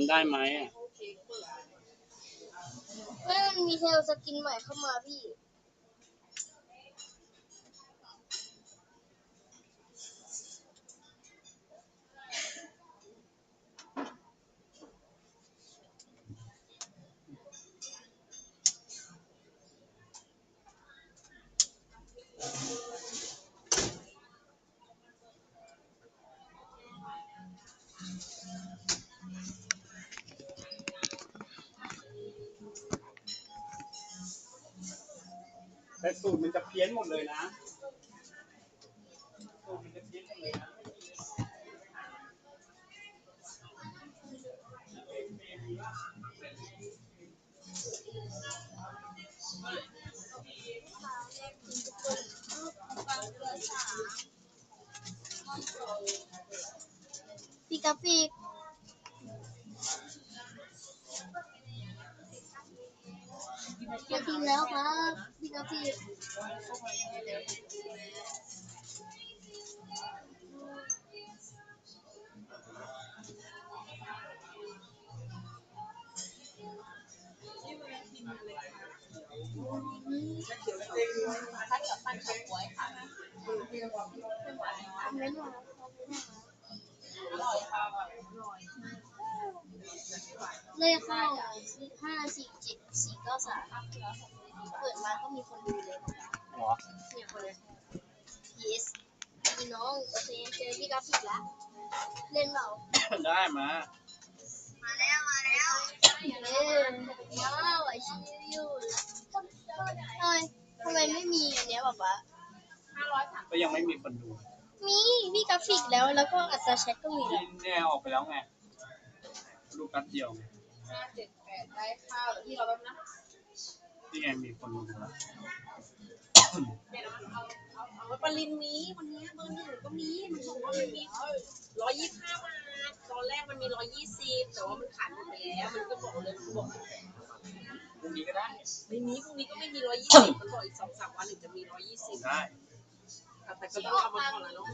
ำได้ไหมอะ เฮ้ยมันมีเทลสกินใหม่เข้ามาพี่ หมดเลยนะ เมนต์มาคอมเลขเข้าห้าสี่เจ็ดสี่เก้าสามเปิดมาก็มีคนดูเลยหรอเนี่ยคนเนี้ย yes พี่น้องโอเคเจอพี่กราฟิกละเล่นเราได้มา มาแล้วมาแล้วเออว้าวไอชิวเฮ้ยทำไมไม่มีอันเนี้ยแบบว่า ก็ยังไม่มีคนดูมีพี่กราฟิกแล้วแล้วก็อัตราแชทก็มีที่แล้วเนี่ยออกไปแล้วไงดูแป๊บเดียวไงห้าเจ็ดแปดได้ข้าวที่เราแบบนะนี่ไงมีคนดูแล้วเอาปรินมีวันนี้เบอร์หนึ่งก็มีมันบอกว่ามันมีร้อยยี่สิบห้าบาทตอนแรกมันมีร้อยยี่สิบแต่ว่ามันขายหมดไปแล้วมันก็บอกเลยมันบอกพรุ่งนี้ก็ได้ไม่มีพรุ่งนี้ก็ไม่มีร้อยยี่สิบมันบอกอีกสองสามวันถึงจะมีร้อยยี่สิบได้ แต่ก็ต้องเอามาก่อนแล้วเนาะ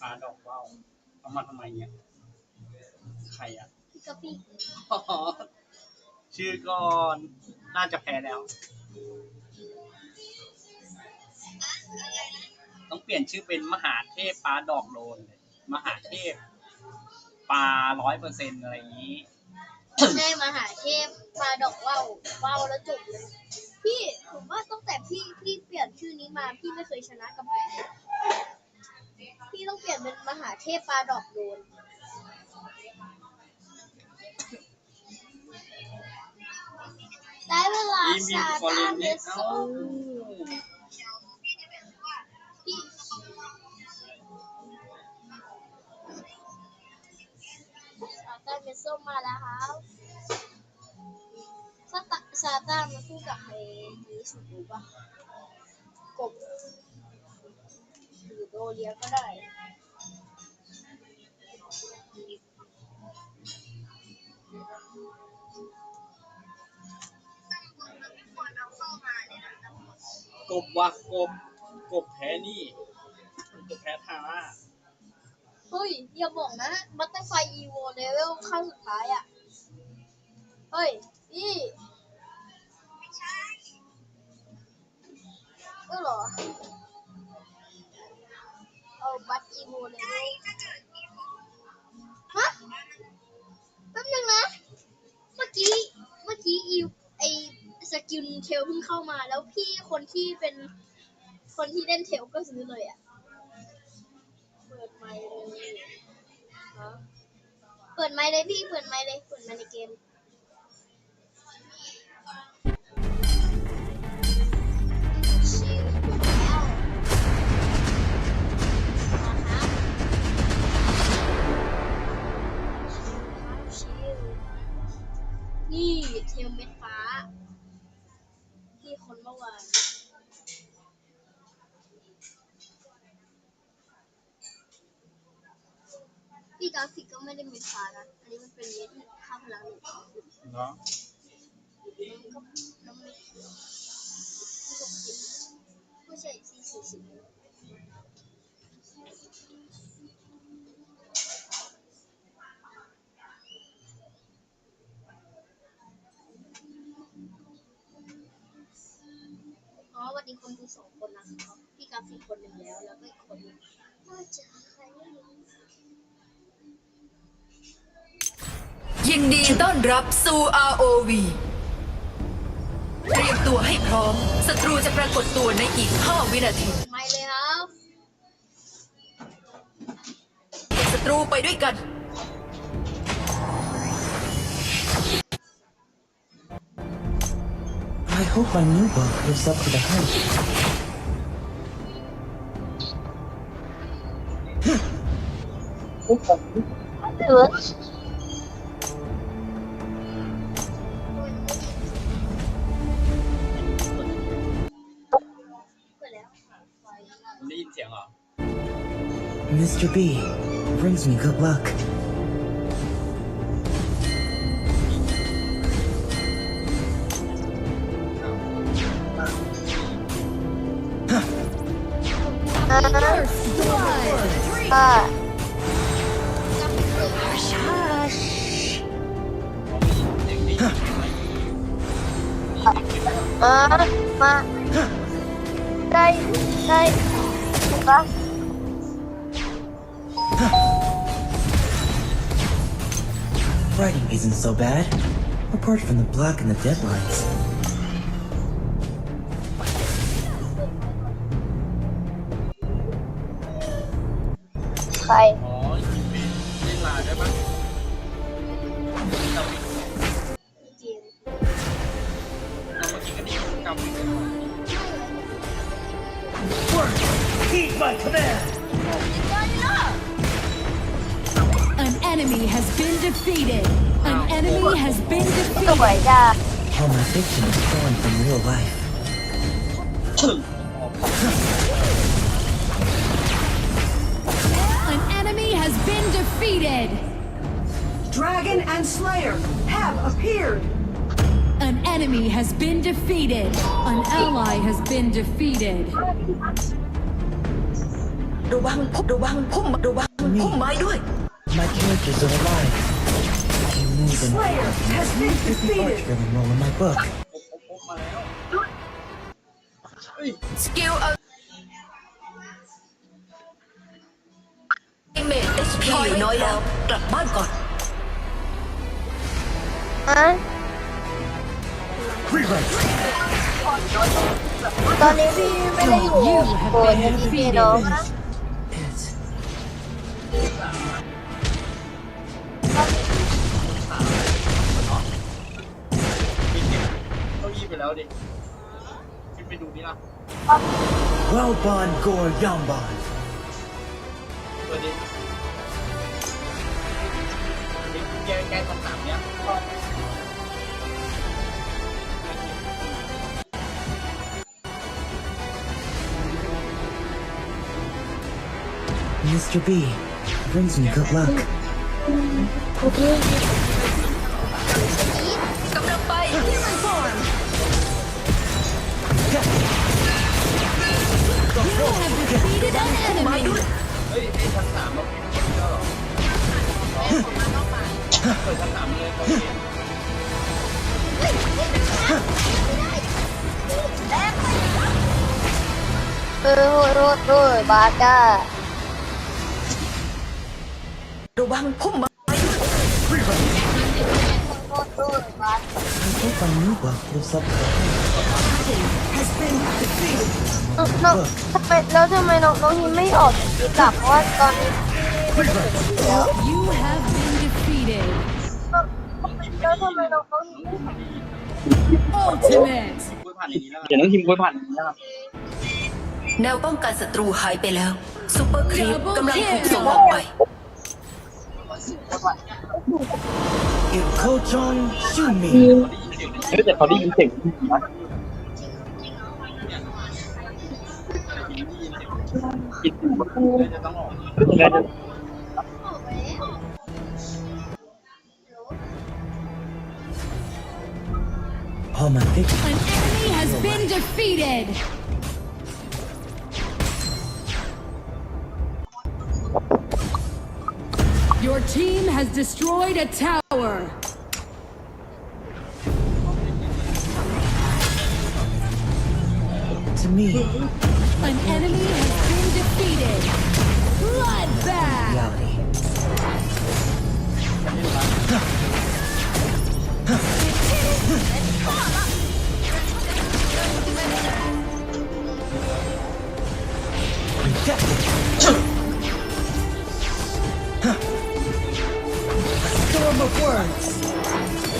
หาเทพฟ้าดอกว่าวเอามาทำไมเนี่ยใครอะพี่กราฟิกอ๋อชื่อก่อนน่าจะแพ้แล้ว ต้องเปลี่ยนชื่อเป็นมหาเทพปลาดอกโลนเลยมหาเทพปลาร้อยเปอร์เซ็นอะไรอย่างนี้แม่มาหาเทพมาดอกว่าวว่าวแล้วจบเลย พี่ผมว่าตั้งแต่พี่พี่เปลี่ยนชื่อนี้มาพี่ไม่เคยชนะกับผม เลยพี่ต้องเปลี่ยนเป็นมหาเทพปลาดอกโดนได้เวลาอีมีซาฟอร์เรตานเมเนี่ยโซเอ้าพี่ซาตานเมโซมาแล้วครับซาตาซาตานมาคู่กับไอ้นี้สุดปะกบ หรือโดเรียก็ได้กบวะกบกบแพ้นี่กบแพ้ทาร่าเฮ้ยอย่าบอกนะบัตเตอร์ไฟอีโวเลเวลขั้นสุดท้ายอะ เฮ้ยพี่ไม่ใช่ก็เหรอ เอาบัตอีโวเลเวลฮะแป๊บนึงนะ เมื่อกี้ เมื่อกี้อีไอสกิลเทลเพิ่งเข้ามา แล้วพี่คนที่เป็นคนที่เล่นเทลก็ซื้อเลยอะ เปิดไมค์เลยฮะเปิดไมค์เลยพี่ เปิดไมค์เลย เปิดไมค์ในเกม ก็ไม่ได้ม็ดฟ้านะอันนี้มันเป็นเม็ดที่ค่าพลังหนึ่งเนาะก็น้ำเม็ดหกสิบไม่ใช่สี่สี่สิบอ๋อวันนี้คนดูสองคนนะครับพี่กราฟิกคนหนึ่งแล้ว แล้วก็อีกคนหนึ่งน่าจะใครไม่รู้ ยินดีต้อนรับสู่ ROV เตรียมตัวให้พร้อม ศัตรูจะปรากฏตัวในอีก 5 วินาทีไม่เลยครับเก็บศัตรูไปด้วยกัน I hope my new book lives up to the hype. เ Mr. B brings me good luck. Writing isn't so bad, apart from the block and the deadlines. ใ fiction is stolen from real life. An enemy has been defeated. Dragon and Slayer have appeared. An enemy has been defeated. An ally has been defeated. ระวังพุ่มระวังพุ่มระวังพุ่มไม้ด้วย My characters are alive. You move and Slayer has been defeated. archer and roll in my book. พบมาแล้วเฮ้ยสกิลเอาเมท HP อยู่น้อยแล้วกลับบ้านก่อนฮะตอนนี้พี่ไม่ได้อยู่โบนพี่น้องนะ แล้วดิขึ้นไปดูนี่ล่ะ well bon gore yambon. เปิดดิแกแกคำถามเนี้ย Mr. B brings me good luck. ก เฮ้ยไอ้คำถามเราเป็นคนเดียวเหรอเปิดคำถามเลยตอนนี้เออโหดโหดโหดบาจ้า ดูบังพุ่ม I hope my new book lives up to the hype. น้องน้องทำไมแล้วทำไมน้องน้องฮิมไม่ออกดีกลับเพราะว่าตอนนี้ไม่ได้เห็นแล้ว You have been defeated. แล้วทำไมน้องน้องฮิมไม่ Ultimate. คุยผ่านอย่างนี้เดี๋ยวน้องทีมคุยผ่านอย่างนี้นะครับแนวป้องกันศัตรูหายไปแล้ว ซูเปอร์ครีปกำลังถูกส่งออกไป If Kochon shoot me, เฮ้ยแต่เขาได้ยินเสียงผู้หญิงนะกินอยู่ตรงนั้นพอมันได้ An enemy has been defeated. Your team has destroyed a tower. To me, An enemy has been defeated. Bloodbath. reality. Storm of words.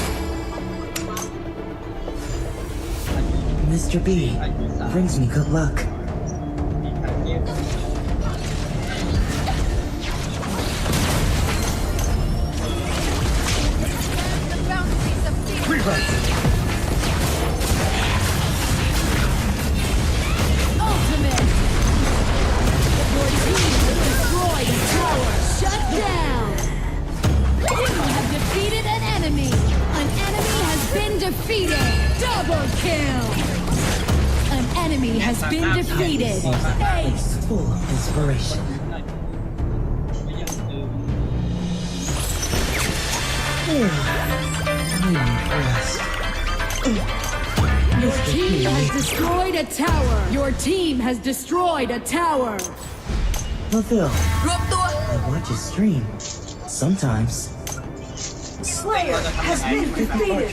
Mr. B brings me good luck. destroyed a tower. Your team has destroyed a tower. Fulfill. I watch a stream. Sometimes. Slayer has been defeated.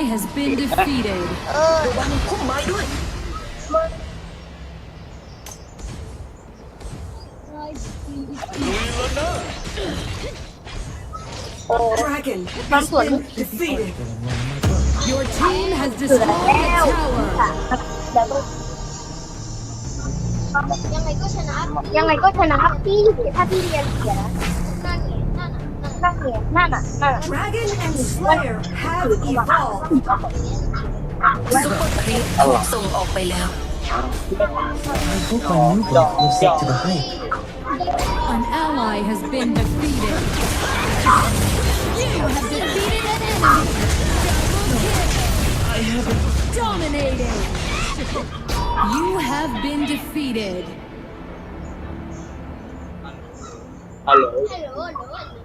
Ally has been defeated. เออ ระวังพุ่มไม้ด้วย Dragon Bắn has sủa been đi. defeated. Filling all in my book. Your team has destroyed a tower. เดี๋ยวต้อง ยังไงก็ชนะ ยังไงก็ชนะพี่ถ้าพี่เรียนเสียนะ นั่นไง Dragon and Slayer have evolved. ซุปเปอร์ครีปถูกส่งออกไปแล้ว I hope my new book lives up to the hype. An ally has been defeated. You have defeated an enemy. Double kill. Dominating. You have been defeated. ฮัลโ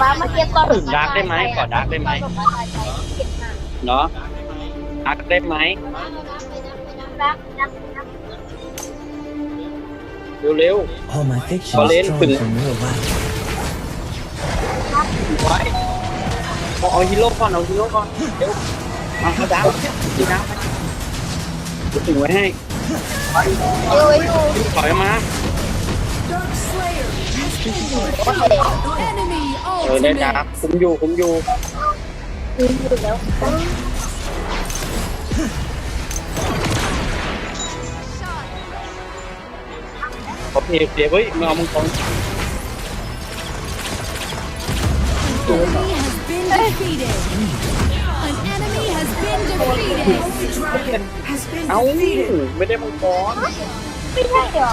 ป้ามาเก็บตอนถึงดาร์กได้ไหมขอดาร์กได้ไหมเนาะอักได้ไหมรักรักรักเร็ว All my fiction Colin, is drawn Philip. from real life. ๆไว้เอาเอาฮีโร่ก่อนเอาฮีโร่ก่อนเร็วมาเอาดาร์กดีดาร์กเดี๋ยวถึงไว้ให้เดี๋ยวไว้ดูถอยมา เออเดี๋ยวจ้าคุ้มอยู่คุ้มอยู่คุ้มอยู่แล้วขอเอฟเดี๋ยวเฮ้ยมาเอามังกรเอ้าไม่ได้มังกรไม่ได้เหรอ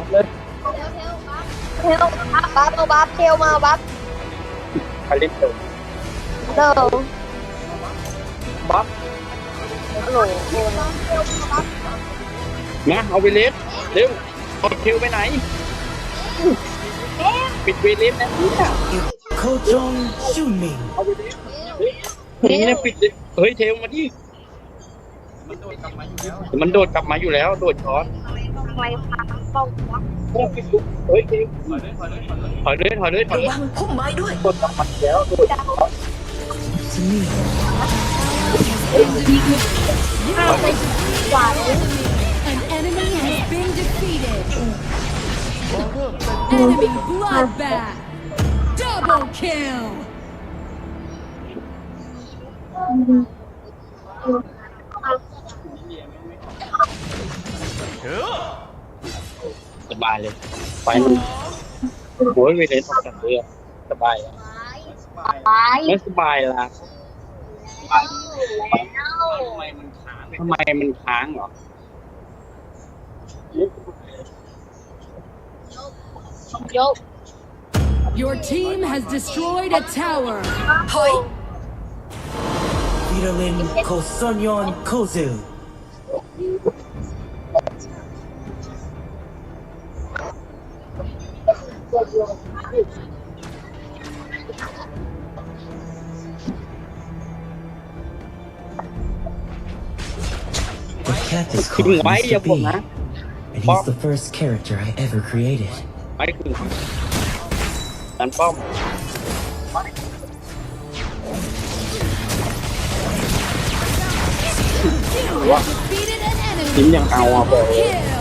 อโอ้ยเฮ้ยเอามาเลยเทลบัฟบัฟเอาบัฟเทลมาบัฟใครเล่นเถอะเดิมบัฟฮัลโหลเทลมาบัฟนะเอาไปเล็บเร็วเอาเทลไปไหนปิดเวเลฟนะเนี่ย Kojong Shunming. เอาไปเล็บเฮ้ยนี่นะปิดเลยเฮ้ยเทลมาดิมันโดดกลับมาอยู่แล้วเดี๋ยวมันโดดกลับมาอยู่แล้ว โดดช้อน này hàng sâu quá hỏi đứa hỏi đứa hỏi đứa không mới đuôi An enemy has been defeated. Enemy bloodbath. Double kill. Huh? สบายเลย ไปเลยโอ้ยเวเลฟออกจากเรือสบายอะไปไม่สบายละทำไมมันค้างทำไมมันค้างเหรอยก Your team has destroyed a tower. ถอย Vidalin Kosonyon Kozu. The cat is ทิ้ง called ไว้อย่า Mr. ผม B, นะ and he's the first character I ever created. ไอ้คือดันป้อม Defeated an enemy. ทิ้งยังเอาอ่ะบอกเลย Kill.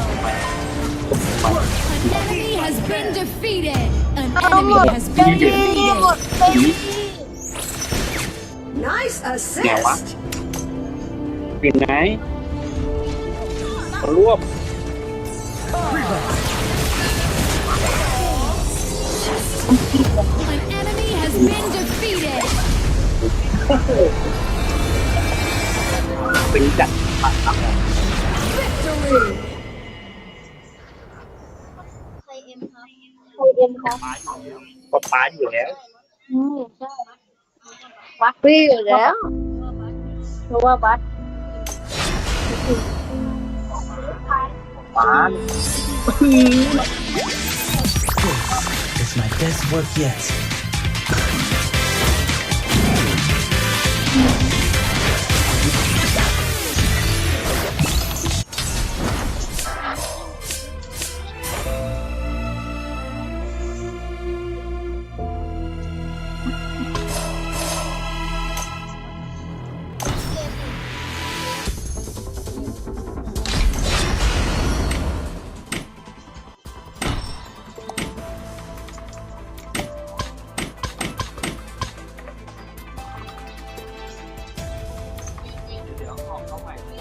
defeated. An เอาหม enemy ด has เต็ม been ที่หม defeated. ดเต็มที่ Nice ไหนวะ assist. อยู่ไหนรวบ An enemy has been defeated. เป็นจัด Victory. ใครเอ็มครับก็ป้าอยู่แล้วอืมใช่วัดพี่อยู่แล้วเพราะว่าวัดป้า It's my best work yet. ดีส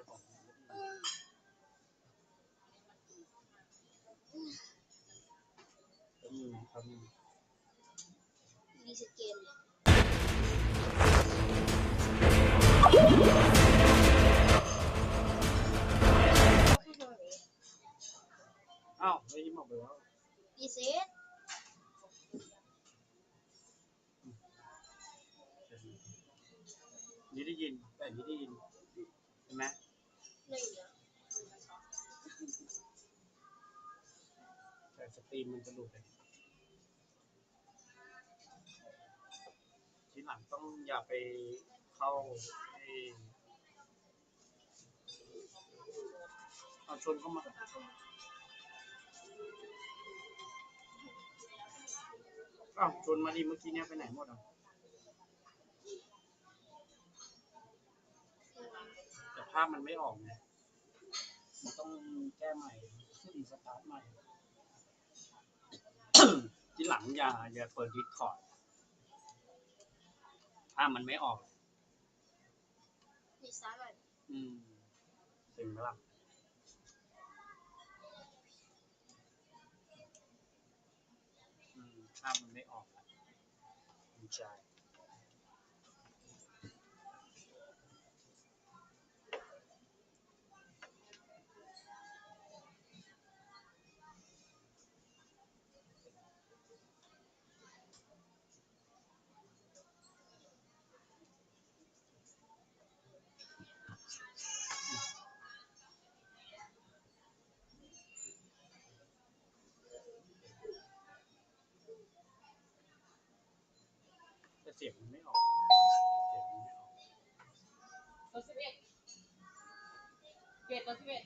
นี่อ้าวไม่มออไปแล้วอีเซนี่ได้ยินแต่นี่ได้ยินเห็นไหม หนึ่งอะแต่สตรีมมันจะหลุดเลยทีหลังต้องอย่าไปเข้าไอ้เอาชนเข้ามาอ้าวชนมาดิเมื่อกี้เนี่ยไปไหนหมดอะ ภาพมันไม่ออกไงมันต้องแก้ใหม่รีสตาร์ทใหม่ ทีหลังอย่าอย่าเปิดดิสคอร์ดถ้ามันไม่ออก ดีซ้ายหน่อยอืมถึงไหมล่ะอืมถ้ามันไม่ออกอะดีใจ เสียงมันไม่ออกเสียงมันไม่ออกตัวสิบเอ็ดเกรดตัวสิบเอ็ด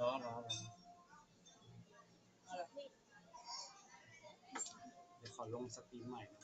ล้อล้อล้อเดี๋ยวขอลงสตรีมใหม่นะ